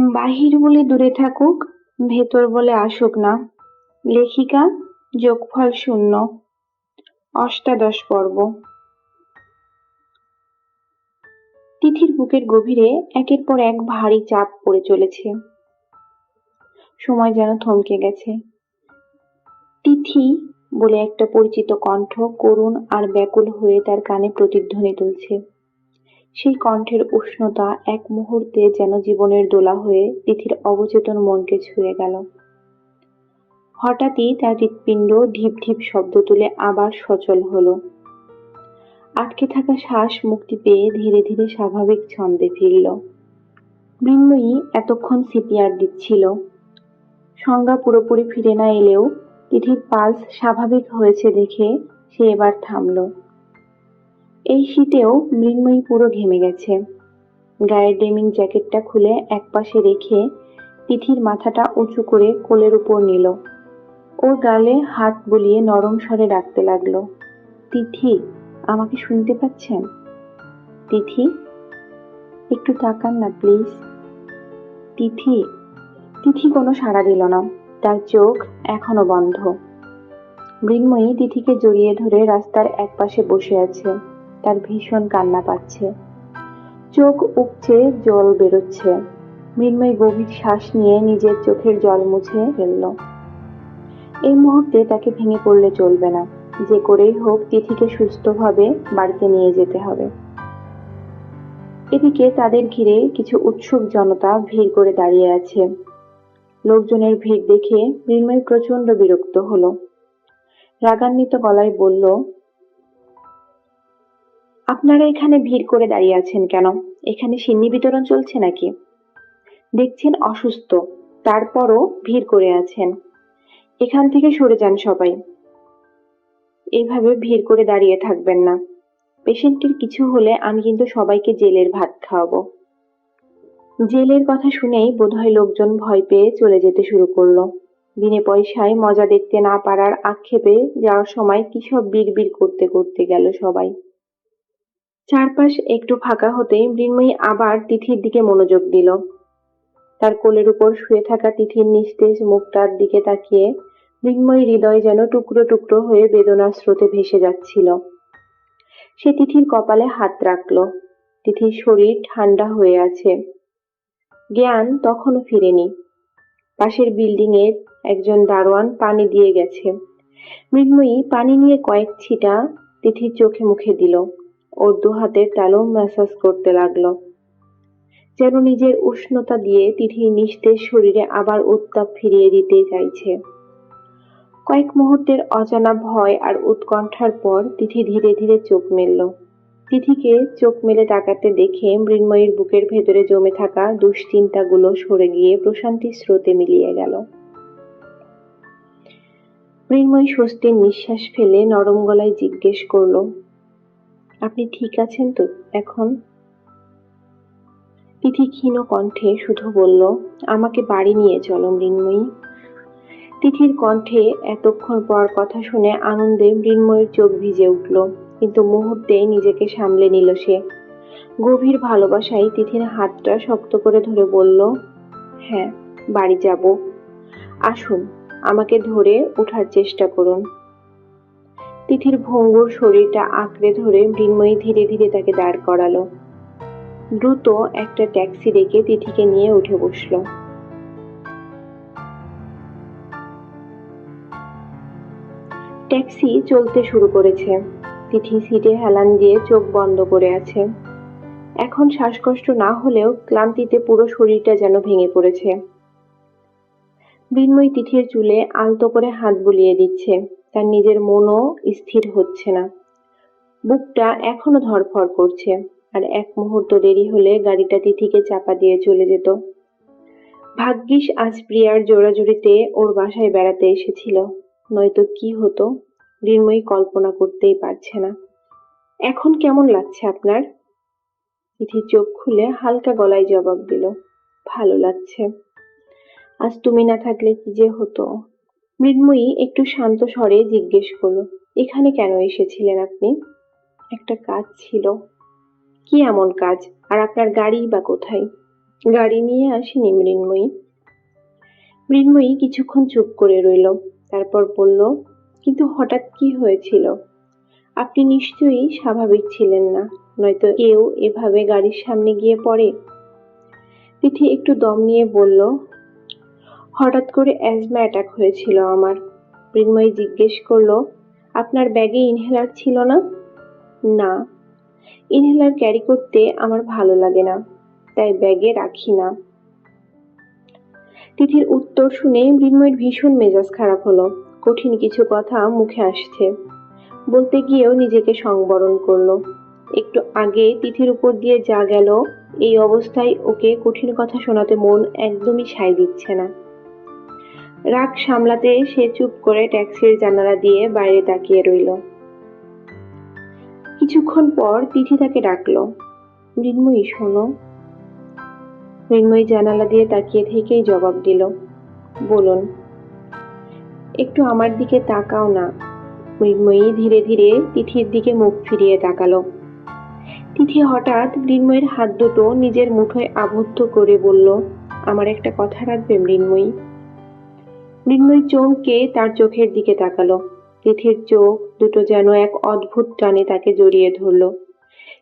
বাহির বলে দূরে থাকুক, ভেতর বলে আসুক না। লেখিকা, যোগফল শূন্য। অষ্টাদশ পর্ব। তিথির বুকের গভীরে একের পর এক ভারী চাপ পড়ে চলেছে। সময় যেন থমকে গেছে। তিথি বলে একটা পরিচিত কণ্ঠ করুণ আর ব্যাকুল হয়ে তার কানে প্রতিধ্বনি তুলছে। সেই কণ্ঠের উষ্ণতা এক মুহূর্তে যেন জীবনের দোলা হয়ে তিথির অবচেতন মনকে ছুঁয়ে গেল। হঠাৎই তার হৃৎপিণ্ড ঢিপ ঢিপ শব্দ তুলে আবার সচল হলো। আটকে থাকা শ্বাস মুক্তি পেয়ে ধীরে ধীরে স্বাভাবিক ছন্দে ফিরল। মৃন্ময়ী এতক্ষণ সিপিআর দিচ্ছিল। সংজ্ঞা পুরোপুরি ফিরে না এলেও তিথির পালস স্বাভাবিক হয়েছে দেখে সে এবার থামল। এই শীতেও মৃন্ময়ী পুরো ঘেমে গেছে। গায়ের ডেমিং জ্যাকেটটা খুলে একপাশে রেখে তিথির মাথাটা উঁচু করে কোলের উপর নিল। ওর গালে হাত বুলিয়ে নরম স্বরে ডাকতে লাগল, তিথি, আমাকে শুনতে পাচ্ছেন? তিথি, একটু তাকান না, প্লিজ। তিথি তিথি কোনো সাড়া দিল না, তার চোখ এখনও বন্ধ। মৃন্ময়ী তিথিকে জড়িয়ে ধরে রাস্তার একপাশে বসে আছে। তার ভীষণ কান্না পাচ্ছে। চোখ উপচে জল বেরোচ্ছে। মৃন্ময়ী গভীর শ্বাস নিয়ে নিজের চোখের জল মুছে ফেলল। এই মুহূর্তে তাকে ভেঙে পড়লে চলবে না। যে করেই হোক, তিথিকে সুস্থভাবে বাড়িতে নিয়ে যেতে হবে। এদিকে তাদের ঘিরে কিছু উৎসুক জনতা ভিড় করে দাঁড়িয়ে আছে। লোকজনের ভিড় দেখে মৃন্ময় প্রচণ্ড বিরক্ত হলো। রাগান্বিত গলায় বলল আপনারা এখানে ভিড় করে দাঁড়িয়ে আছেন কেন? এখানে সিন্নি বিতরণ চলছে নাকি? দেখছেন অসুস্থ, তারপরও ভিড় করে আছেন। এখান থেকে সরে যান সবাই। এইভাবে ভিড় করে দাঁড়িয়ে থাকবেন না। পেশেন্টের কিছু হলে আমি কিন্তু সবাইকে জেলের ভাত খাওয়াবো। জেলের কথা শুনেই বোধহয় লোকজন ভয় পেয়ে চলে যেতে শুরু করল। বিনে পয়সায় মজা দেখতে না পারার আক্ষেপে যাওয়ার সময় কি সব বিড় করতে করতে গেল সবাই। চারপাশ একটু ফাঁকা হতেই মৃন্ময়ী আবার তিথির দিকে মনোযোগ দিল। তার কোলের উপর শুয়ে থাকা তিথির নিস্তেজ মুখটার দিকে তাকিয়ে মৃন্ময়ী হৃদয় যেন টুকরো টুকরো হয়ে বেদনার স্রোতে ভেসে যাচ্ছিল। সে তিথির কপালে হাত রাখল। তিথির শরীর ঠান্ডা হয়ে আছে। জ্ঞান তখনও ফিরেনি। পাশের বিল্ডিং এর একজন দারোয়ান পানি দিয়ে গেছে। মৃন্ময়ী পানি নিয়ে কয়েক ছিটা তিথির চোখে মুখে দিল। ওর দু হাতের তালু ম্যাসাজ করতে লাগল। যেন নিজের উষ্ণতা দিয়ে তিথির নিস্তেজ শরীরে আবার উত্তাপ ফিরিয়ে দিতে চাইছে। কয়েক মুহূর্তের অজানা ভয় আর উৎকণ্ঠার পর তিথি ধীরে ধীরে চোখ মেলল। তিথিকে চোখ মেলে তাকাতে দেখে মৃন্ময়ীর বুকের ভেতরে জমে থাকা দুশ্চিন্তাগুলো সরে গিয়ে প্রশান্তির স্রোতে মিলিয়ে গেল। মৃন্ময়ী স্বস্তির নিঃশ্বাস ফেলে নরম গলায় জিজ্ঞেস করল আপনি ঠিক আছেন তো এখন? তিথি ক্ষীণ কণ্ঠে শুধু বলল, আমাকে বাড়ি নিয়ে চলো মৃন্ময়ী। তিথির কণ্ঠে এতক্ষণ পর কথা শুনে আনন্দে মৃন্ময়ের চোখ ভিজে উঠল, কিন্তু মুহূর্তেই নিজেকে সামলে নিল সে। গভীর ভালোবাসায় তিথির হাতটা শক্ত করে ধরে বলল হ্যাঁ বাড়ি যাব। আসুন, আমাকে ধরে ওঠার চেষ্টা করুন। তিথির ভঙ্গুর শরীরটা আঁকড়ে ধরে মৃন্ময়ী ধীরে ধীরে তাকে দাঁড় করালো। দ্রুত একটা ট্যাক্সি ডেকে তিথিকে নিয়ে উঠে বসল। ট্যাক্সি চলতে শুরু করেছে। তিথি সিটে হেলান দিয়ে চোখ বন্ধ করে আছে। এখন শ্বাসকষ্ট না হলেও ক্লান্তিতে পুরো শরীরটা যেন ভেঙে পড়েছে। মৃন্ময়ী তিথির চুলে আলতো করে হাত বুলিয়ে দিচ্ছে। তার নিজের মনও স্থির হচ্ছে না। বুকটা এখনও ধরফর করছে আর এক মুহূর্ত দেরি হলে গাড়িটা তিথিকে চাপা দিয়ে চলে যেত। ভাগ্যিস আজ প্রিয়ার জোড়াজুড়িতে ওর বাসায় বেড়াতে এসেছিল, নয়তো কি হতো মৃন্ময়ী কল্পনা করতেই পারছে না। এখন কেমন লাগছে আপনার? তিথি চোখ খুলে হালকা গলায় জবাব দিল, ভালো লাগছে। আজ তুমি না থাকলে কি যে হতো? মৃন্ময়ী একটু শান্ত স্বরে জিজ্ঞেস করল, এখানে কেন এসেছিলেন আপনি? একটা কাজ ছিল। কি এমন কাজ? আর আপনার গাড়ি বা কোথায়? গাড়ি নিয়ে আসেনি মৃন্ময়ী। মৃন্ময়ী কিছুক্ষণ চুপ করে রইল, তারপর বলল, কিন্তু হঠাৎ কি হয়েছিল? আপনি নিশ্চয়ই স্বাভাবিক ছিলেন না, নয়তো কেউ এভাবে গাড়ির সামনে গিয়ে পড়ে? তিথি একটু দম নিয়ে বলল হঠাৎ করে অ্যাজমা অ্যাটাক হয়েছিল আমার। মৃন্ময়ী জিজ্ঞেস করল, আপনার ব্যাগে ইনহেলার ছিল না? না। ইনহেলার ক্যারি করতে আমার ভালো লাগে না, তাই ব্যাগে রাখি না। তিথির উত্তর শুনে মৃন্ময়ের ভীষণ মেজাজ খারাপ হলো। কঠিন কিছু কথা মুখে আসছে। বলতে গিয়েও নিজেকে সংবরণ করল। একটু আগে তিথির উপর দিয়ে যা গেল, এই অবস্থায় ওকে কঠিন কথা শোনাতে মন একদমই সায় দিচ্ছে না। রাগ সামলাতে সে চুপ করে ট্যাক্সির জানালা দিয়ে বাইরে তাকিয়ে রইল। কিছুক্ষণ পর তিথি তাকে ডাকলো, মৃন্ময়ী শোনো। মৃন্ময়ী জানালা দিয়ে তাকিয়ে থেকেই জবাব দিল, বলুন, একটু আমার দিকে তাকাও না। মৃন্ময়ী ধীরে ধীরে তিথির দিকে মুখ ফিরিয়ে তাকালো। তিথি হঠাৎ মৃন্ময়ের হাত দুটো নিজের মুঠোয় আবদ্ধ করে বলল, আমার একটা কথা রাখবে মৃন্ময়ী? মৃন্ময়ী চমকে তার চোখের দিকে তাকালো। তিথির চোখ দুটো যেন এক অদ্ভুত টানে তাকে জড়িয়ে ধরলো।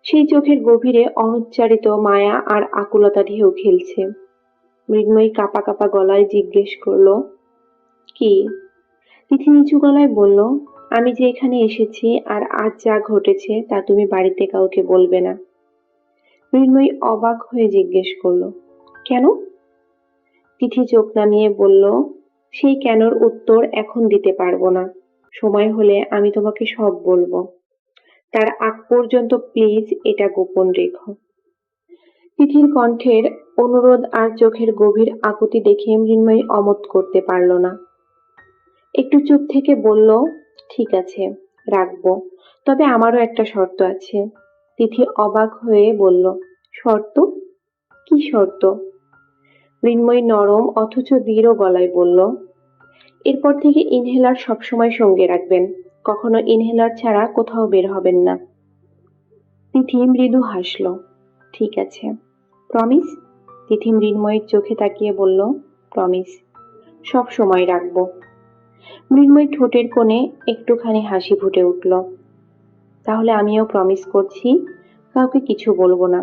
সেই চোখের গভীরে অনুচ্চারিত মায়া আর আকুলতা ঢেউ খেলছে। মৃন্ময়ী কাপা কাপা গলায় জিজ্ঞেস করল, কি? তিথি নিচু গলায় বলল, আমি যে এখানে এসেছি আর আজ যা ঘটেছে তা তুমি বাড়িতে কাউকে বলবে না। মৃন্ময়ী অবাক হয়ে জিজ্ঞেস করল, কেন? তিথি চোখ নামিয়ে বলল সেই কেনর উত্তর এখন দিতে পারব না। সময় হলে আমি তোমাকে সব বলব। তার আগ পর্যন্ত প্লিজ এটা গোপন রেখো। তিথির কণ্ঠের অনুরোধ আর চোখের গভীর আকুতি দেখে মৃন্ময়ী অমত করতে পারল না। একটু চুপ থেকে বলল, ঠিক আছে, রাখব। তবে আমারও একটা শর্ত আছে। তিথি অবাক হয়ে বলল, শর্ত? কি শর্ত? মৃন্ময়ী নরম অথচ দৃঢ় গলায় বলল, এরপর থেকে ইনহেলার সবসময় সঙ্গে রাখবেন। কখনো ইনহেলার ছাড়া কোথাও বের হবেন না। তিথি মৃদু হাসল, ঠিক আছে। প্রমিস? তিথি মৃন্ময়ের চোখে তাকিয়ে বলল, প্রমিস, সব সময় রাখব। মৃন্ময় ঠোঁটের কোণে একটুখানি হাসি ফুটে উঠল, তাহলে আমিও প্রমিস করছি, কাউকে কিছু বলব না।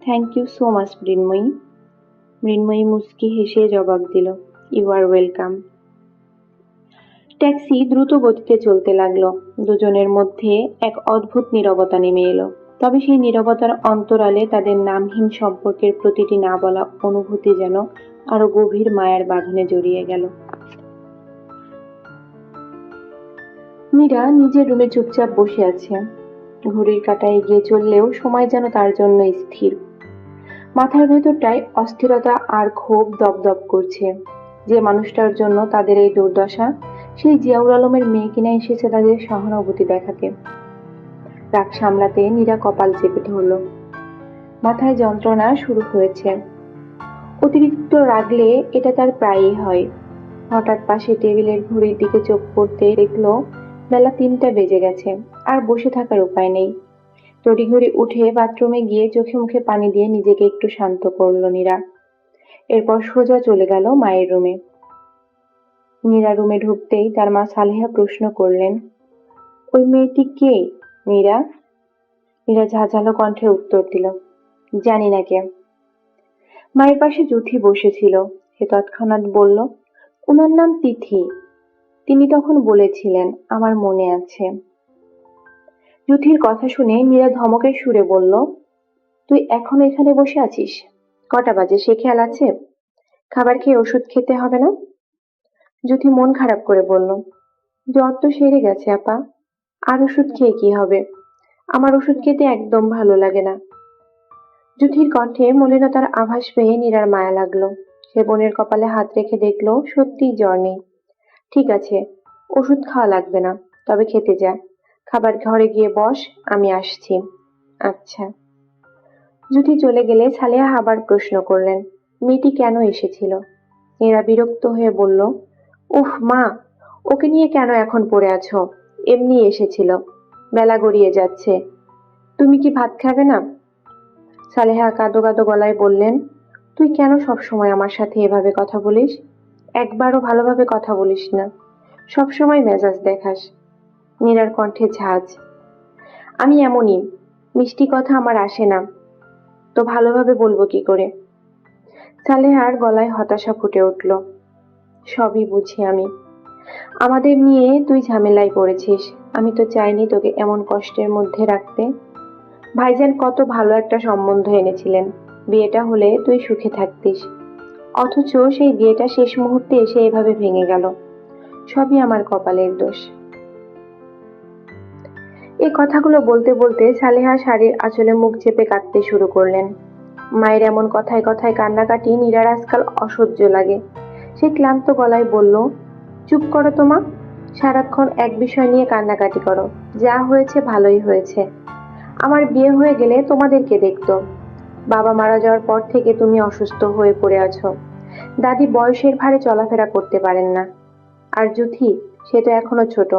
Thank you so much Mrinmoyee. Mrinmoyee মুস্কি হেসে জবাব দিল ইউ আর ওয়েলকাম ট্যাক্সি দ্রুত গতিতে চলতে লাগল। দুজনের মধ্যে এক অদ্ভুত নীরবতা নেমে এলো। তবে সেই নীরবতার অন্তরালে তাদের নামহীন সম্পর্কের প্রতিটি না বলা অনুভূতি যেন আরও গভীর মায়ার বাঁধনে জড়িয়ে গেল। মীরা নিজের রুমে চুপচাপ বসে আছে। ঘড়ির কাঁটা এগিয়ে চললেও সময় যেন তার জন্য স্থির। মাথার ভেতরটায় অস্থিরতা আর ক্ষোভ দপদপ করছে। যে মানুষটার জন্য তাদের এই দুর্দশা, সেই জিয়াউর আলমের মেয়ে কিনা এসেছে তাদের সহানুভূতি দেখাতে রাগ সামলাতে নীরা কপাল চেপে ধরল। মাথায় যন্ত্রণা শুরু হয়েছে। অতিরিক্ত রাগলে এটা তার প্রায়ই হয়। হঠাৎ পাশে টেবিলের ঘড়ির দিকে চোখ পড়তে দেখল, বেলা তিনটা বেজে গেছে, আর বসে থাকার উপায় নেই। তড়িঘড়ি উঠে বাথরুমে গিয়ে চোখে মুখে পানি দিয়ে নিজেকে একটু শান্ত করল নীরা। এরপর সোজা চলে গেল মায়ের রুমে। নীরা রুমে ঢুকতেই তার মা সালেহা প্রশ্ন করলেন, ওই মেয়েটি কে নীরা? নীরা ঝাঁঝালো কণ্ঠে উত্তর দিল, জানি না কে। মায়ের পাশে জুথি বসেছিল, সে তৎক্ষণাৎ বলল, ওনার নাম তিথি। তিনি তখন বলেছিলেন, আমার মনে আছে। জুথির কথা শুনে মীরা ধমকের সুরে বলল, তুই এখন এখানে বসে আছিস? কটা বাজে? সে খেয়াল আছে? খাবার খেয়ে ওষুধ খেতে হবে না? জুথি মন খারাপ করে বলল, জ্বর তো সেরে গেছে, আপা। আর ওষুধ খেয়ে কি হবে? আমার ওষুধ খেতে একদম ভালো লাগে না। জুথির কণ্ঠে মলিনতার আভাস পেয়ে নীরার মায়া লাগল। সে বোনের কপালে হাত রেখে দেখল, সত্যিই জ্বর নেই। ঠিক আছে, ওষুধ খাওয়া লাগবে না, তবে খেতে যা। খাবার ঘরে গিয়ে বস, আমি আসছি। আচ্ছা। জুথি চলে গেলে সালেহা আবার প্রশ্ন করলেন মেয়েটি কেন এসেছিল? এরা বিরক্ত হয়ে বলল, উফ মা, ওকে নিয়ে কেন এখন পড়ে আছো? এমনি এসেছিল। বেলা গড়িয়ে যাচ্ছে। তুমি কি ভাত খাবে না? সালেহা কাদো কাদো গলায় বললেন, তুই কেন সবসময় আমার সাথে এভাবে কথা বলিস? একবারও ভালোভাবে কথা বলিস না। সবসময় মেজাজ দেখাস। নীরার কণ্ঠে ঝাঁজ। আমি এমনই, মিষ্টি কথা আমার আসে না। তো ভালোভাবে বলব কি করে? সালেহার গলায় হতাশা ফুটে উঠল। সবই বুঝি আমি। আমাদের নিয়ে তুই ঝামেলায় পড়েছিস। আমি তো চাইনি তোকে এমন কষ্টের মধ্যে রাখতে। ভাইজান কত ভালো একটা সম্বন্ধ এনেছিলেন। বিয়েটা হলে তুই সুখে থাকতিস। অথচ সেই বিয়েটা শেষ মুহূর্তে এসে এভাবে ভেঙে গেল। সবই আমার কপালের দোষ। এই কথাগুলো বলতে বলতে সালেহা শাড়ির আঁচলে মুখ চেপে কাঁদতে শুরু করলেন। মায়ের এমন কথায় কথায় কান্নাকাটি নীরার আজকাল অসহ্য লাগে। সে ক্লান্ত গলায় বলল, চুপ করো তোমা সারাক্ষণ এক বিষয় নিয়ে কান্নাকাটি করো। যা হয়েছে ভালোই হয়েছে। আমার বিয়ে হয়ে গেলে তোমাদেরকে দেখতো। বাবা মারা যাওয়ার পর থেকে তুমি অসুস্থ হয়ে পড়ে আছো। দাদি বয়সের ভারে চলাফেরা করতে পারেন না। আর জুথি, সে তো এখনও ছোট।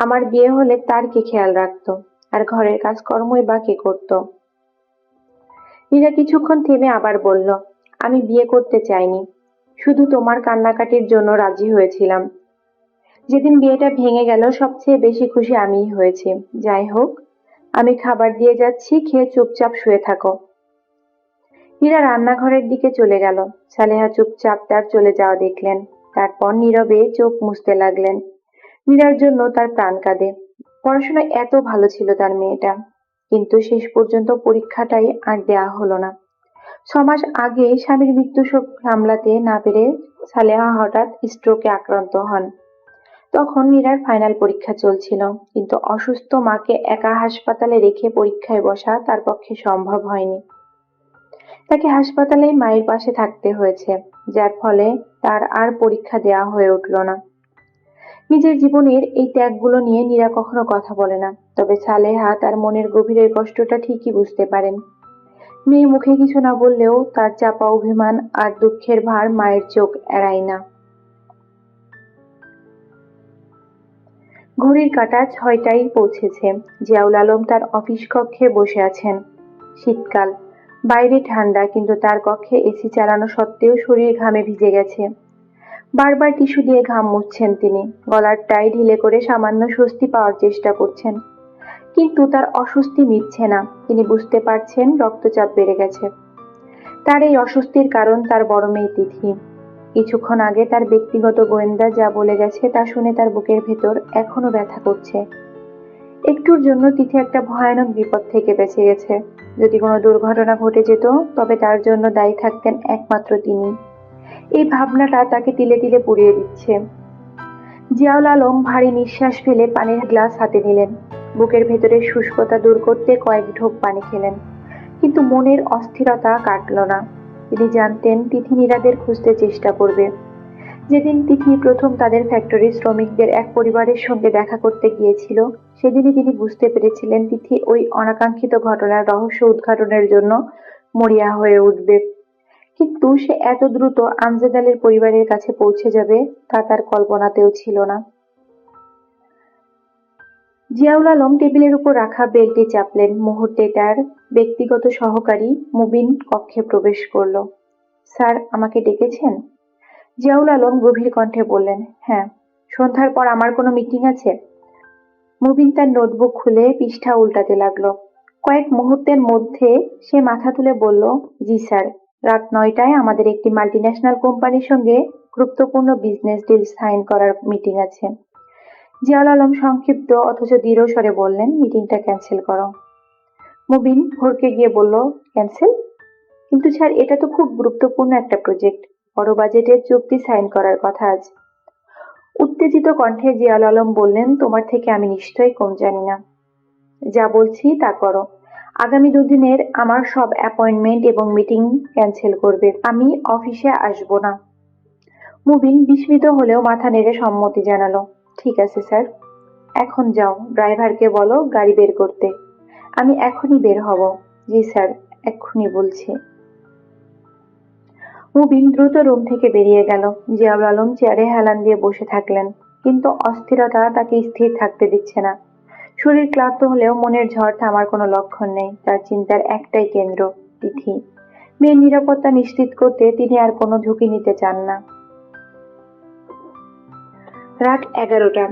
আমার বিয়ে হলে তার কে খেয়াল রাখতো? আর ঘরের কাজকর্মই বা কে করতো? নীরা কিছুক্ষণ থেমে আবার বলল, আমি বিয়ে করতে চাইনি। শুধু তোমার কান্নাকাটির জন্য রাজি হয়েছিলাম। যেদিন বিয়েটা ভেঙে গেল, সবচেয়ে বেশি খুশি আমিই হয়েছি। যাই হোক, আমি খাবার দিয়ে যাচ্ছি, খেয়ে চুপচাপ শুয়ে থাকো। হীরা রান্নাঘরের দিকে চলে গেল। সালেহা চুপচাপ তার চলে যাওয়া দেখলেন। তারপর নীরবে চোখ মুছতে লাগলেন। মীরার জন্য তার প্রাণ কাঁদে। পড়াশোনায় এত ভালো ছিল তার মেয়েটা, কিন্তু শেষ পর্যন্ত পরীক্ষাটাই আর দেয়া হলো না। ছমাস আগে স্বামীর মৃত্যু শোক সামলাতে না পেরে সালেহা হঠাৎ স্ট্রোকে আক্রান্ত হন। তখন মীরার ফাইনাল পরীক্ষা চলছিল, কিন্তু অসুস্থ মাকে একা হাসপাতালে রেখে পরীক্ষায় বসা তার পক্ষে সম্ভব হয়নি। তাকে হাসপাতালে মায়ের পাশে থাকতে হয়েছে, যার ফলে তার আর পরীক্ষা দেওয়া হয়ে উঠল না। নিজের জীবনের এই ত্যাগগুলো নিয়ে নীরা কখনো কথা বলে না। তবে সালেহা তার মনের গভীরের কষ্টটা ঠিকই বুঝতে পারেন। মেয়ে মুখে কিছু না বললেও তার চাপা অভিমান আর দুঃখের ভার মায়ের চোখ এড়ায় না। ঘড়ির কাঁটা ছয়টায় পৌঁছেছে। জিয়াউল আলম তার অফিস কক্ষে বসে আছেন। শীতকাল। বাইরে ঠান্ডা, কিন্তু তার কক্ষে এসি চালানো সত্ত্বেও শরীর ঘামে ভিজে গেছে। বারবার টিস্যু দিয়ে ঘাম মুছছেন তিনি। গলার টাই ঢিলে করে সামান্য স্বস্তি পাওয়ার চেষ্টা করছেন। কিন্তু তার অস্বস্তি মিটছে না। তিনি বুঝতে পারছেন রক্তচাপ বেড়ে গেছে। তার এই অস্বস্তির কারণ তার বড় মেয়ে তিথি। কিছুক্ষণ আগে তার ব্যক্তিগত গোয়েন্দা যা বলে গেছে তা শুনে তার বুকের ভেতর এখনও ব্যথা করছে। একটুর জন্য তিথি একটা ভয়ানক বিপদ থেকে বেঁচে গেছে। যদি কোনো দুর্ঘটনা ঘটে যেত, তবে তার জন্য দায়ী থাকতেন একমাত্র তিনি। এই ভাবনাটা তাকে তিলে তিলে পুড়িয়ে দিচ্ছে। জিয়াউল আলম ভারী নিঃশ্বাস ফেলে পানির গ্লাস হাতে নিলেন। বুকের ভেতরে শুষ্কতা দূর করতে কয়েক ঢোক পানি খেলেন। কিন্তু মনের অস্থিরতা কাটল না। তিনি জানতেন তিথি নীরাদের খুঁজতে চেষ্টা করবে। যেদিন তিথি প্রথম তাদের ফ্যাক্টরির শ্রমিকদের এক পরিবারের সঙ্গে দেখা করতে গিয়েছিল, সেদিনই তিনি বুঝতে পেরেছিলেন তিথি ওই অনাকাঙ্ক্ষিত ঘটনার রহস্য উদ্ঘাটনের জন্য মরিয়া হয়ে উঠবে। কিন্তু সে এত দ্রুত আমজাদ আলীর পরিবারের কাছে পৌঁছে যাবে তা তার কল্পনাতেও ছিল না। জিয়াউল আলম টেবিলের উপর রাখা বেলটি চাপলেন। মুহূর্তে তার ব্যক্তিগত সহকারী মুবিন কক্ষে প্রবেশ করল। স্যার, আমাকে ডেকেছেন? জিয়াউল আলম গভীর কণ্ঠে বললেন হ্যাঁ সন্ধ্যার পর আমার কোনো মিটিং আছে? মুবিন তার নোটবুক খুলে পৃষ্ঠা উল্টাতে লাগল। কয়েক মুহূর্তের মধ্যে সে মাথা তুলে বলল, জি স্যার। রাত নয়টায় আমাদের একটি মাল্টিন্যাশনাল কোম্পানির সঙ্গে গুরুত্বপূর্ণ বিজনেস ডিল সাইন করার মিটিং আছে। জিয়াউল আলম সংক্ষিপ্ত অথচ দৃঢ় স্বরে বললেন মিটিংটা ক্যান্সেল করো। মুবিন ভরকে গিয়ে বলল ক্যান্সেল কিন্তু স্যার, এটা তো খুব গুরুত্বপূর্ণ একটা প্রজেক্ট বড় বাজেটের চুক্তি সাইন করার কথা আজ। উত্তেজিত কণ্ঠে জিয়াউল আলম বললেন, তোমার থেকে আমি নিশ্চয়ই কম জানি না। যা বলছি তা করো। আগামী দুদিনের আমার সব অ্যাপয়েন্টমেন্ট এবং মিটিং ক্যান্সেল করবে। আমি অফিসে আসব না। মুবিন বিস্মিত হলেও মাথা নেড়ে সম্মতি জানালো। ঠিক আছে, স্যার। এখন যাও, ড্রাইভারকে বলো গাড়ি বের করতে। আমি এখনই বের হব। জি, স্যার এক্ষুনি বলছি। মুবিন দ্রুত রুম থেকে বেরিয়ে গেল। জিয়াউল আলম চেয়ারে হেলান দিয়ে বসে থাকলেন। কিন্তু অস্থিরতা তাকে স্থির থাকতে দিচ্ছে না। শরীর ক্লান্ত হলেও মনের ঝড় থামার কোনো লক্ষণ নেই, তার চিন্তার একটাই কেন্দ্র, তিথি। মেয়ের নিরাপত্তা নিশ্চিত করতে তিনি আর কোনো ঝুঁকি নিতে চান না। রাত এগারোটা।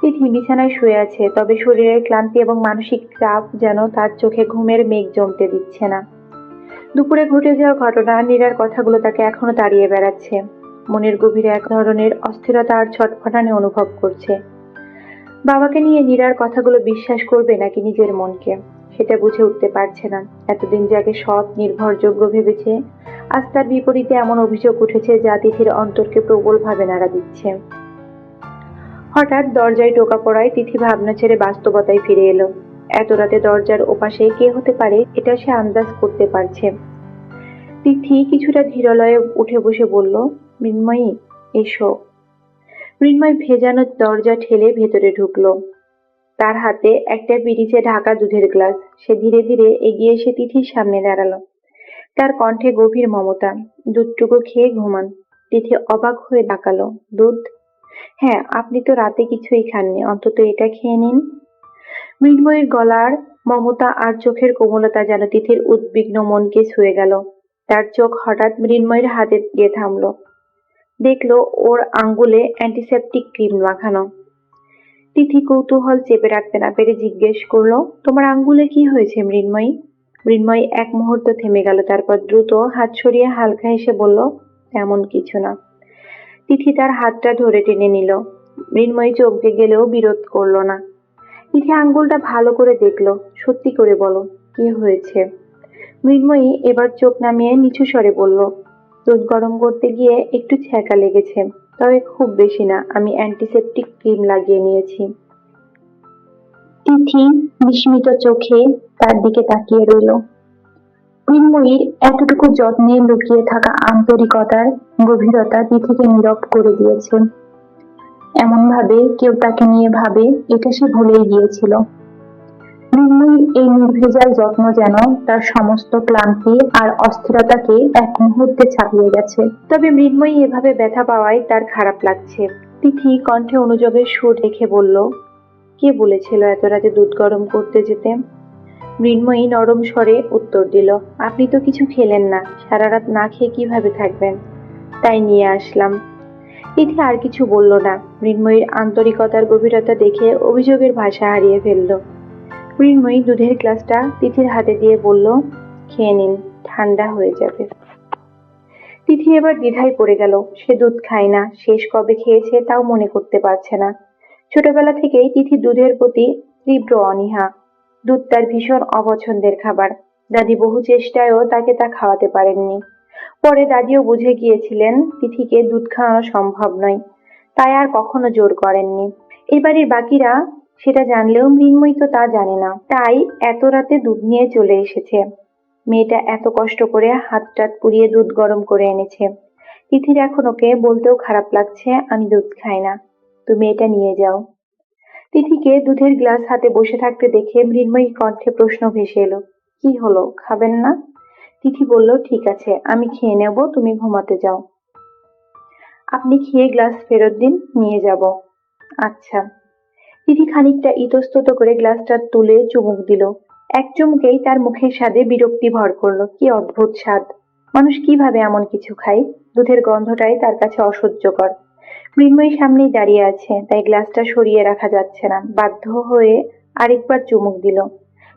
তিথি বিছানায় শুয়ে আছে, তবে শরীরের ক্লান্তি এবং মানসিক চাপ যেন তার চোখে ঘুমের মেঘ জমতে দিচ্ছে না। দুপুরে ঘটে যাওয়া ঘটনা, নীরার কথাগুলো তাকে এখনও তাড়িয়ে বেড়াচ্ছে। মনের গভীরে এক ধরনের অস্থিরতা আর ছটফটানি অনুভব করছে। বাবাকে নিয়ে নীরার কথাগুলো বিশ্বাস করবে নাকি নিজের মনকে? সেটা বুঝে উঠতে পারছে না। এতদিন যাকে সৎ, নির্ভরযোগ্য ভেবেছে, আজ তার বিপরীতে এমন অভিযোগ উঠেছে যা তিথির অন্তরকে প্রবলভাবে নাড়া দিচ্ছে। হঠাৎ দরজায় টোকা পড়ায় তিথি ভাবনা ছেড়ে বাস্তবতায় ফিরে এলো। এত রাতে দরজার ওপাশে কে হতে পারে, এটা সে আন্দাজ করতে পারছে। তিথি কিছুটা ধীরলয়ে উঠে বসে বলল, মৃন্ময়ী, এসো। মৃন্ময় ভেজানো দরজা ঠেলে ভেতরে ঢুকলো। তার হাতে একটা পিরিচে ঢাকা দুধের গ্লাস। সে ধীরে ধীরে এগিয়ে এসে তিথির সামনে দাঁড়াল। তার কণ্ঠে গভীর মমতা। দুধটুকু খেয়ে ঘুমান। তিথি অবাক হয়ে তাকালো। দুধ? হ্যাঁ আপনি তো রাতে কিছুই খাননি। অন্তত এটা খেয়ে নিন। মৃন্ময়ীর গলার মমতা আর চোখের কোমলতা যেন তিথির উদ্বিগ্ন মনকে ছুঁয়ে গেল। তার চোখ হঠাৎ মৃন্ময়ের হাতে গিয়ে থামলো। দেখল ওর আঙ্গুলে অ্যান্টিসেপটিক ক্রিম মাখানো তিথি কৌতূহল চেপে রাখতে না পেরে জিজ্ঞেস করল, তোমার আঙ্গুলে কি হয়েছে মৃন্ময়ী? মৃন্ময়ী এক মুহূর্ত থেমে গেল, তারপর দ্রুত হাত সরিয়ে হালকা হেসে বলল, তেমন কিছু না। তিথি তার হাতটা ধরে টেনে নিল। মৃন্ময়ী চমকে গেলেও বিরোধ করল না। তিথি আঙ্গুলটা ভালো করে দেখল, সত্যি করে বলো, কি হয়েছে? মৃন্ময়ী এবার চোখ নামিয়ে নিচু স্বরে বলল দুধ গরম করতে গিয়ে একটু ছ্যাঁকা লেগেছে, তবে খুব বেশি না, আমি অ্যান্টিসেপটিক ক্রিম লাগিয়ে নিয়েছি। তিথি বিস্মিত চোখে তার দিকে তাকিয়ে রইল। মৃন্ময়ীর এতটুকু যত্নে লুকিয়ে থাকা আন্তরিকতার গভীরতা তিথিকে নীরব করে দিয়েছে। এমন ভাবে কেউ তাকে নিয়ে ভাবে, এটা সে ভুলেই গিয়েছিল। মৃন্ময়ীর এই নির্ভেজাল যত্ন যেন তার সমস্ত ক্লান্তি আর অস্থিরতাকে এক মুহূর্তে ছাপিয়ে গেছে। তবে মৃন্ময়ী এভাবে ব্যথা পাওয়ায় তার খারাপ লাগছে। তিথি কণ্ঠে অনুযোগের সুর রেখে বলল, কে বলেছিল এত রাতে দুধ গরম করতে যেতে? মৃন্ময়ী নরম স্বরে উত্তর দিল, আপনি তো কিছু খেলেন না, সারা রাত না খেয়ে কীভাবে থাকবেন? তাই নিয়ে আসলাম। তিথি আর কিছু বলল না। মৃন্ময়ীর আন্তরিকতার গভীরতা দেখে অভিযোগের ভাষা হারিয়ে ফেলল। মৃন্ময়ী দুধের গ্লাসটা তিথির হাতে দিয়ে বলল, খেয়ে নিন, ঠান্ডা হয়ে যাবে। তিথি এবার দ্বিধায় পড়ে গেল। সে দুধ খায় না, শেষ কবে খেয়েছে তাও মনে করতে পারছে না। ছোটবেলা থেকেই তিথি দুধের প্রতি তীব্র অনীহা। দুধ তার ভীষণ অপছন্দের খাবার। দাদি বহু চেষ্টায়ও তাকে তা খাওয়াতে পারেননি। পরে দাদিও বুঝে গিয়েছিলেন তিথিকে দুধ খাওয়ানো সম্ভব নয়, তাই আর কখনো জোর করেননি। এবারের বাকিরা সেটা জানলেও মৃন্ময়ী তো তা জানে না। তাই এত রাতে দুধ নিয়ে চলে এসেছে। মেয়েটা এত কষ্ট করে হাত টাত পুড়িয়ে দুধ গরম করে এনেছে। তিথির এখন ওকে বলতেও খারাপ লাগছে, আমি দুধ খাই না। তুমি এটা নিয়ে যাও। তিথিকে দুধের গ্লাস হাতে বসে থাকতে দেখে মৃন্ময়ী কণ্ঠে প্রশ্ন ভেসে এলো, কি হলো? খাবেন না? তিথি বলল, ঠিক আছে, আমি খেয়ে নেব, তুমি ঘুমাতে যাও। আপনি খেয়ে গ্লাস ফেরত দিন, নিয়ে যাব। আচ্ছা। তিথি খানিকটা ইতস্তত করে গ্লাসটা তুলে চুমুক দিল। এক চুমুকেই তার মুখের স্বাদে বিরক্তি ভর করল। কি অদ্ভুত স্বাদ। মানুষ কীভাবে এমন কিছু খায়? দুধের গন্ধটাই তার কাছে অসহ্যকর। মৃন্ময়ী সামনেই দাঁড়িয়ে আছে, তাই গ্লাসটা সরিয়ে রাখা যাচ্ছে না। বাধ্য হয়ে আরেকবার চুমুক দিল।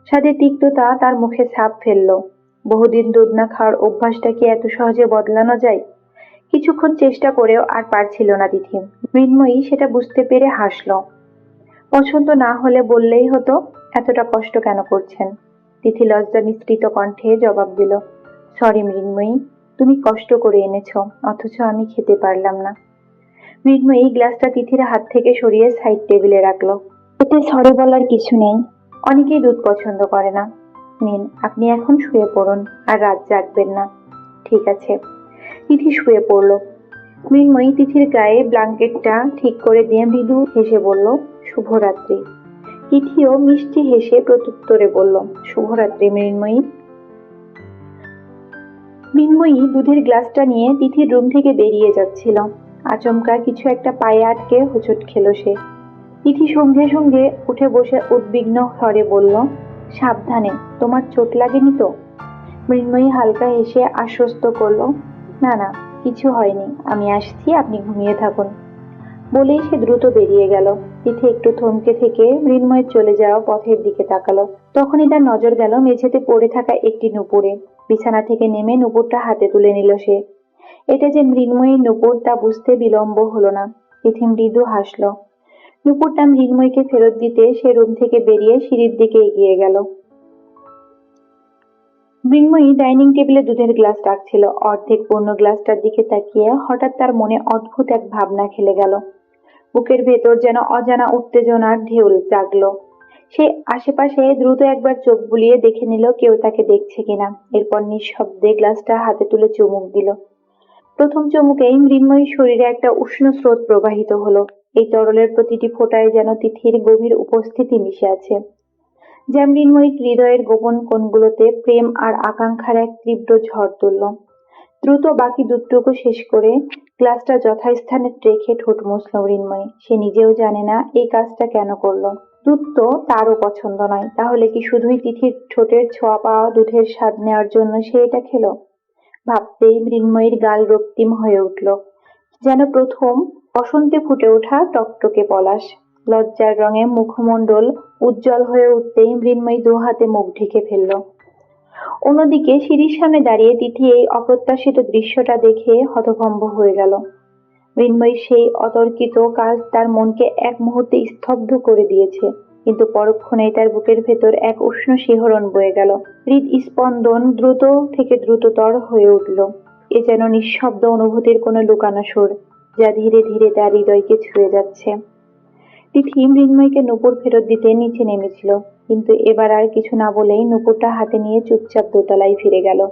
স্বাদের তিক্ততা তার মুখে ছাপ ফেলল। বহুদিন দুধ না খাওয়ার অভ্যাসটা কি এত সহজে বদলানো যায়? কিছুক্ষণ চেষ্টা করেও আর পারছিল না তিথি। মৃন্ময়ী সেটা বুঝতে পেরে হাসলো। পছন্দ না হলে বললেই হতো, এতটা কষ্ট কেন করছেন? তিথি লজ্জা মিশ্রিত কণ্ঠে জবাব দিল, সরি মৃন্ময়ী, তুমি কষ্ট করে এনেছো, অথচ আমি খেতে পারলাম না। মৃন্ময়ী গ্লাসটা তিথির হাত থেকে সরিয়ে সাইড টেবিলে রাখল। এতে সরি বলার কিছু নেই, অনেকেই দুধ পছন্দ করে না। নিন, আপনি এখন শুয়ে পড়ুন, আর রাত জাগবেন না। ঠিক আছে। তিথি শুয়ে পড়ল। মৃন্ময়ী তিথির গায়ে ব্ল্যাঙ্কেটটা ঠিক করে দিয়ে মৃদু হেসে বলল শুভরাত্রি। তিথিও মিষ্টি হেসে প্রত্যুত্তরে বলল, শুভরাত্রি মৃন্ময়ী। মৃন্ময়ী দুধের গ্লাসটা নিয়ে তিথির রুম থেকে বেরিয়ে যাচ্ছিল। আচমকা কিছু একটা পায়ে আটকে হোঁচট খেলো সে। তিথি সঙ্গে সঙ্গে উঠে বসে উদ্বিগ্ন স্বরে বলল, সাবধানে, তোমার চোট লাগেনি তো? মৃন্ময়ী হালকা হেসে আশ্বস্ত করল, না না, কিছু হয়নি, আমি আসছি, আপনি ঘুমিয়ে থাকুন। বলেই সে দ্রুত বেরিয়ে গেল। তিথি একটু থমকে থেকে মৃন্ময়ের চলে যাওয়া পথের দিকে তাকালো। তখনই তার নজর গেল মেঝেতে পড়ে থাকা একটি নুপুরে। বিছানা থেকে নেমে নুপুরটা হাতে তুলে নিল সে। এটা যে মৃন্ময়ীর নুপুর তা বুঝতে বিলম্ব হলো না। তিথি মৃদু হাসলো। নুপুরটা মৃন্ময়ীকে ফেরত দিতে সে রুম থেকে বেরিয়ে সিঁড়ির দিকে এগিয়ে গেল। মৃন্ময়ী ডাইনিং টেবিলে দুধের গ্লাস রাখছিল। অর্ধেক পূর্ণ গ্লাসটার দিকে তাকিয়ে হঠাৎ তার মনে অদ্ভুত এক ভাবনা খেলে গেল। বুকের ভেতর যেন অজানা উত্তেজনার ঢেউ জাগলো। সে আশেপাশে দ্রুত একবার চোখ বুলিয়ে দেখে নিল কেউ তাকে দেখছে কিনা। এরপর নিঃশব্দে গ্লাসটা হাতে তুলে চুমুক দিল। প্রথম চুমুকেই মৃন্ময়ী শরীরে একটা উষ্ণ স্রোত প্রবাহিত হলো। এই তরলের প্রতিটি ফোঁটায় যেন তিথির গভীর উপস্থিতি মিশে আছে। যা মৃন্ময়ীর হৃদয়ের গোপন কোণগুলোতে প্রেম আর আকাঙ্ক্ষার এক তীব্র ঝড় তুলল। দ্রুত বাকি দুধটুকু শেষ করে গ্লাসটা যথাস্থানে রেখে ঠোঁট মুছল মৃন্ময়ী সে নিজেও জানে না এই কাজটা কেন করল। দুধ তো তারও পছন্দ নয়, তাহলে কি শুধুই তিথির ঠোঁটের ছোঁয়া পাওয়া দুধের স্বাদ নেওয়ার জন্য সে এটা খেলো? ভাবতেই মৃন্ময়ীর গাল রক্তিম হয়ে উঠল। যেন প্রথম বসন্তে ফুটে ওঠা টকটকে পলাশ। লজ্জার রঙে মুখমণ্ডল উজ্জ্বল হয়ে উঠতেই মৃন্ময়ী দু হাতে মুখ ঢেকে ফেলল। অন্যদিকে সিঁড়ির সামনে দাঁড়িয়ে তিথি এই অপ্রত্যাশিত দৃশ্যটা দেখে হতভম্ব হয়ে গেল। মৃন্ময়ী সেই অতর্কিত কাজ তার মনকে এক মুহূর্তে স্তব্ধ করে দিয়েছে, কিন্তু পরক্ষণেই তার বুকের ভেতর এক উষ্ণ শিহরণ বয়ে গেল। হৃদ স্পন্দন দ্রুত থেকে দ্রুততর হয়ে উঠল। এ যেন নিঃশব্দ অনুভূতির কোনো লুকানো সুর, যা ধীরে ধীরে তার হৃদয়কে ছুঁয়ে যাচ্ছে। তিথি মৃন্ময়ীকে নুপুর ফেরত দিতে নিচে নেমেছিল। কিন্তু এবার আর কিছু না বলেই নুপুরটা হাতে নিয়ে চুপচাপ দোতলায় ফিরে গেল।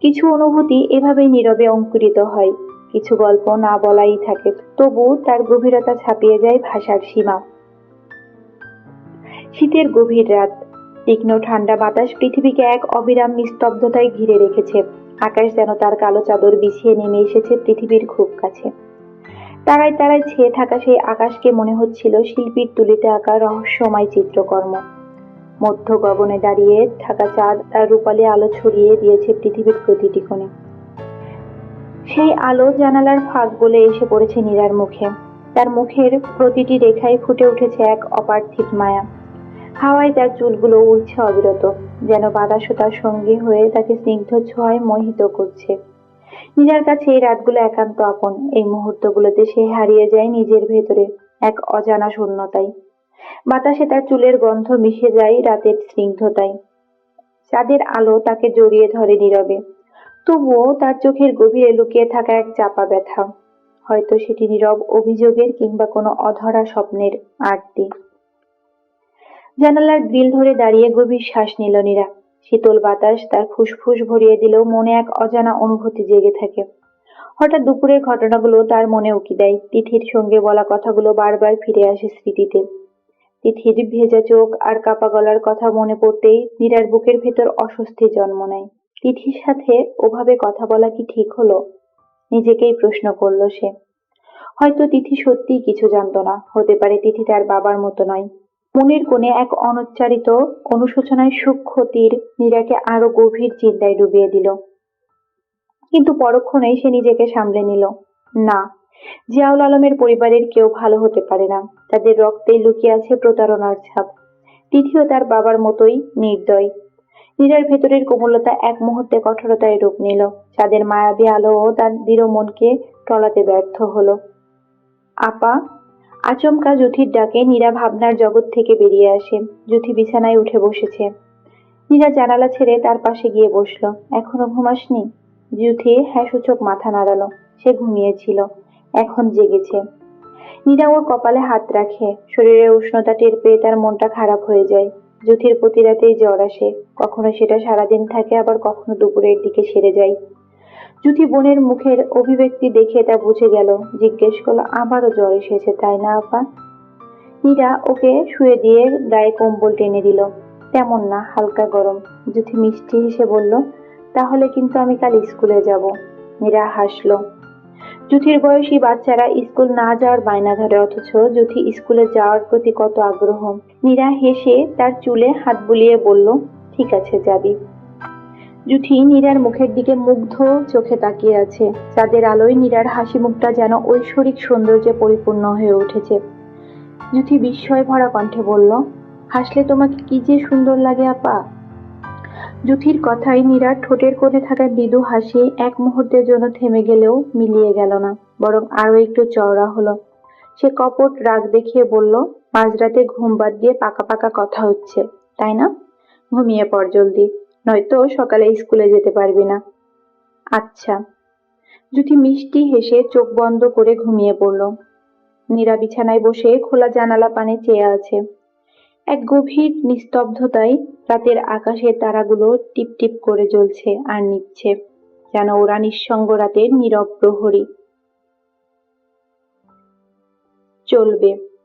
কিছু অনুভূতি এভাবেই নীরবে অঙ্কুরিত হয়। কিছু গল্প না বলাই থাকে, তবু তার গভীরতা ছাপিয়ে যায় ভাষার সীমা। শীতের গভীর রাত, তীক্ষ্ণ ঠান্ডা বাতাস পৃথিবীকে এক অবিরাম নিস্তব্ধতায় ঘিরে রেখেছে। আকাশ যেন তার কালো চাদর বিছিয়ে নেমে এসেছে পৃথিবীর খুব কাছে। তারায় তারায় ছেয়ে থাকা সেই আকাশকে মনে হচ্ছিল শিল্পীর তুলিতে আঁকা রহস্যময় চিত্রকর্ম। মধ্য গগনে দাঁড়িয়ে থাকা চাঁদ তার রূপালী আলো ছড়িয়ে দিয়েছে পৃথিবীর প্রতিটি কোণে। সেই আলো জানালার ফাঁক বলে এসে পড়েছে নীরার মুখে। তার মুখের প্রতিটি রেখায় ফুটে উঠেছে এক অপার্থিব মায়া। হাওয়ায় তার চুলগুলো উড়ছে অবিরত, যেন বাতাসও তার সঙ্গী হয়ে তাকে স্নিগ্ধ ছোঁয়ায় মোহিত করছে। নীরার কাছে এই রাতগুলো একান্ত আপন। এই মুহূর্তগুলোতে সে হারিয়ে যায় নিজের ভেতরে এক অজানা শূন্যতায়। বাতাসে তার চুলের গন্ধ মিশে যায় রাতের স্নিগ্ধতায়। চাঁদের আলো তাকে জড়িয়ে ধরে নীরবে। তবুও তার চোখের গভীরে লুকিয়ে থাকা এক চাপা ব্যথা। হয়তো সেটি নীরব অভিযোগের কিংবা কোনো অধরা স্বপ্নের আরতি। জানালার গ্রিল ধরে দাঁড়িয়ে গভীর শ্বাস নিল নীরা। শীতল বাতাস তার ফুসফুস ভরিয়ে দিলেও মনে এক অজানা অনুভূতি জেগে থাকে। হঠাৎ দুপুরের ঘটনাগুলো তার মনে উকি দেয়। তিথির সঙ্গে বলা কথাগুলো বারবার ফিরে আসে স্মৃতিতে। তিথির ভেজা চোখ আর কাপা গলার কথা মনে পড়তেই মীরার বুকের ভেতর অস্বস্তি জন্ম নেয়। তিথির সাথে ওভাবে কথা বলা কি ঠিক হলো? নিজেকেই প্রশ্ন করল সে। হয়তো তিথি সত্যিই কিছু জানতো না, হতে পারে তিথি তার বাবার মতো নয়। মনের কোণে এক অনুচ্চারিত অনুশোচনায় সূক্ষ্ম তীর নীরাকে আরও গভীর চিন্তায় ডুবিয়ে দিল। কিন্তু পরক্ষণেই সে নিজেকে সামলে নিল। না জিয়াউল আলমের পরিবারের কেউ ভালো হতে পারে না। তাদের রক্তে লুকিয়ে আছে প্রতারণার ছাপ। তিথিও তার বাবার মতোই নির্দয়। নীরার ভেতরের কোমলতা এক মুহূর্তে কঠোরতায় রূপ নিল। চাঁদের মায়াবী আলোও তার দৃঢ় মনকে টলাতে ব্যর্থ হলো। আপা, আচমকা জুথির ডাকে নীরা ভাবনার জগৎ থেকে বেরিয়ে আসে। জুথি বিছানায় উঠে বসেছে। নীরা জানালা ছেড়ে তার পাশে গিয়ে বসল। এখনও ঘুমাসনি? জুথি হ্যাঁ সূচক মাথা নাড়ালো। সে ঘুমিয়েছিল। এখন জেগেছে। নীরা ওর কপালে হাত রাখে। শরীরের উষ্ণতা টের পেয়ে তার মনটা খারাপ হয়ে যায়। জুথির প্রতি রাতেই জ্বর আসে। কখনো সেটা সারাদিন থাকে, আবার কখনো দুপুরের দিকে সেরে যায়। জুথি বোনের মুখের অভিব্যক্তি দেখে তা বুঝে গেল। জিজ্ঞেস করল আবারও জ্বর এসেছে, তাই না, আপা? নীরা ওকে শুয়ে দিয়ে গায়ে কম্বল টেনে দিল। তেমন না, হালকা গরম। জুথি মিষ্টি হেসে বলল, তাহলে কিন্তু আমি কাল স্কুলে যাব। নীরা হাসলো। জুথির বয়সী বাচ্চারা স্কুল না যাওয়ার বায়না ধরে, অথচ জুথি স্কুলে যাওয়ার প্রতি কত আগ্রহ। মীরা হেসে তার চুলে হাত বুলিয়ে বলল, ঠিক আছে, যাবি। জুথি নীরার মুখের দিকে মুগ্ধ চোখে তাকিয়ে আছে। চাঁদের আলোয় নীরার হাসি মুখটা যেন ঐশ্বরিক সৌন্দর্যে পরিপূর্ণ হয়ে উঠেছে। জুথি বিস্ময় ভরা কণ্ঠে বলল, হাসলে তোমাকে কি যে সুন্দর লাগে, আপা। জুথির কথায় নীরার ঠোঁটের কোণে থাকা মৃদু হাসি এক মুহূর্তের জন্য থেমে গেলেও মিলিয়ে গেল না, বরং আরও একটু চওড়া হলো। সে কপট রাগ দেখিয়ে বলল, মাঝরাতে ঘুম বাদ দিয়ে পাকা পাকা কথা হচ্ছে, তাই না? ঘুমিয়ে পড় জলদি, নয়তো সকালে স্কুলে যেতে পারবি না। আচ্ছা। জুথি মিষ্টি হেসে চোখ বন্ধ করে ঘুমিয়ে পড়ল। নীরা বিছানায় বসে খোলা জানালা পানে চেয়ে আছে। এক গভীর নিস্তব্ধতায় রাতের আকাশের তারাগুলো টিপ টিপ করে জ্বলছে আর নিচ্ছে, যেন ওরা নিঃসঙ্গ রাতের নীরব প্রহরী। চলবে।